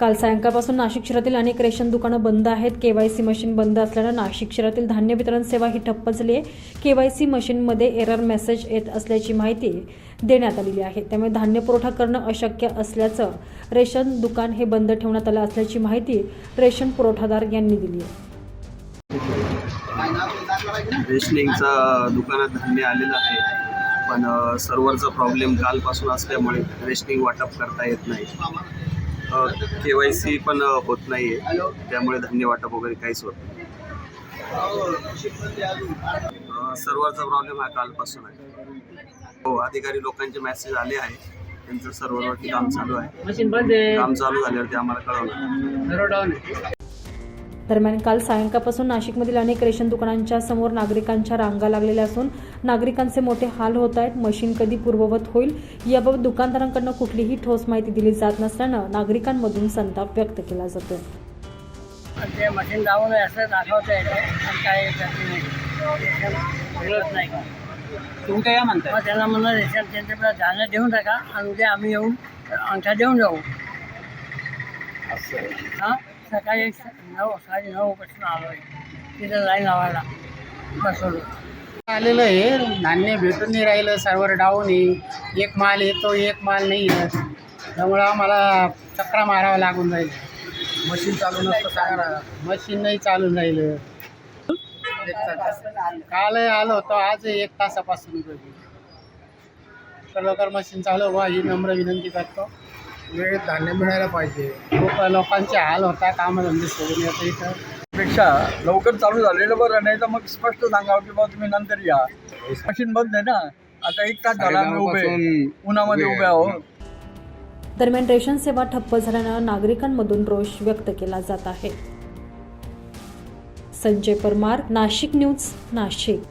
काल सायंकाळपासून नाशिक शहरातील अनेक रेशन दुकानं बंद आहेत. केवायसी मशीन बंद असल्यानं नाशिक शहरातील धान्य वितरण सेवा ही ठप्प झाली आहे. केवायसी मशीनमध्ये एरर मेसेज येत असल्याची माहिती देण्यात आलेली आहे. त्यामुळे धान्य पुरवठा करणं अशक्य असल्याचं रेशन दुकान हे बंद ठेवण्यात आलं असल्याची माहिती रेशन पुरवठादार यांनी दिली आहे. रेशनिंगचा दुकानात धान्य आलेलं आहे. पण सर्व्हरचा प्रॉब्लेम कालपासून असल्यामुळे रेशनिंग वाटप करता येत नाही. के वाय सी पण होत नाही आहे त्यामुळे धान्य वाटप वगैरे काहीच होत नाही. अ, सर्व्हरचा प्रॉब्लेम हा कालपासून आहे. हो अधिकारी लोकांचे मेसेज आले आहे त्यांचं सर्व्हरवरती काम चालू आहे. काम चालू झाल्यावरती आम्हाला कळवणार दरम्यान काल सायंकाळपासून नाशिकमधील अनेक रेशन दुकानांच्या समोर नागरिकांच्या रांगा लागलेल्या असून नागरिकांचे मोठे हाल होत आहेत. मशीन कधी पूर्ववत होईल याबाबत दुकानदारांकडून कुठलीही ठोस माहिती दिली जात नसल्यानं नागरिकांमधून संताप व्यक्त केला जातोय. ते मशीन लावून असं दाखवता येते काय नाही मिळत नाही. का तुम्ही काय म्हणताय? मग त्यांना म्हणलं रेशन त्यांच्याकडे देऊन टाका आणि उद्या आम्ही येऊन अंगठा देऊन जाऊ. हां? सकाळी नऊ साडे नऊपासून आलो आहे. तिथं लाईन लावायला. बसवलो आलेलं आहे. धान्य भेटून नाही राहिलं. सर्वर डाऊन आहे. एक माल येतो एक माल नाही येत. त्यामुळं आम्हाला चक्रा मारावं लागून राहील. मशीन चालू नसतं सांगा मशीन नाही चालून राहिलं. काल आलो होतो आज एक तासापासून. लवकर मशीन चालू व्हा ही नम्र विनंती करतो. वेळेत धान्य मिळायला पाहिजे. लोक लोकांचे हाल होतात कामधंदे सोडून येतं इथं. पेक्षा लवकर चालू झालेलं बरं नाही तर मग स्पष्ट सांगावं की बाबा तुम्ही नंतर या. मशीन बंद आहे ना आता एक तास झाला आम्ही उभे. उन्हामध्ये उभे आहोत. दरम्यान रेशन सेवा ठप्प झाल्यानं नागरिकांमधून रोष व्यक्त केला जात आहे. संजय परमार नाशिक न्यूज नाशिक.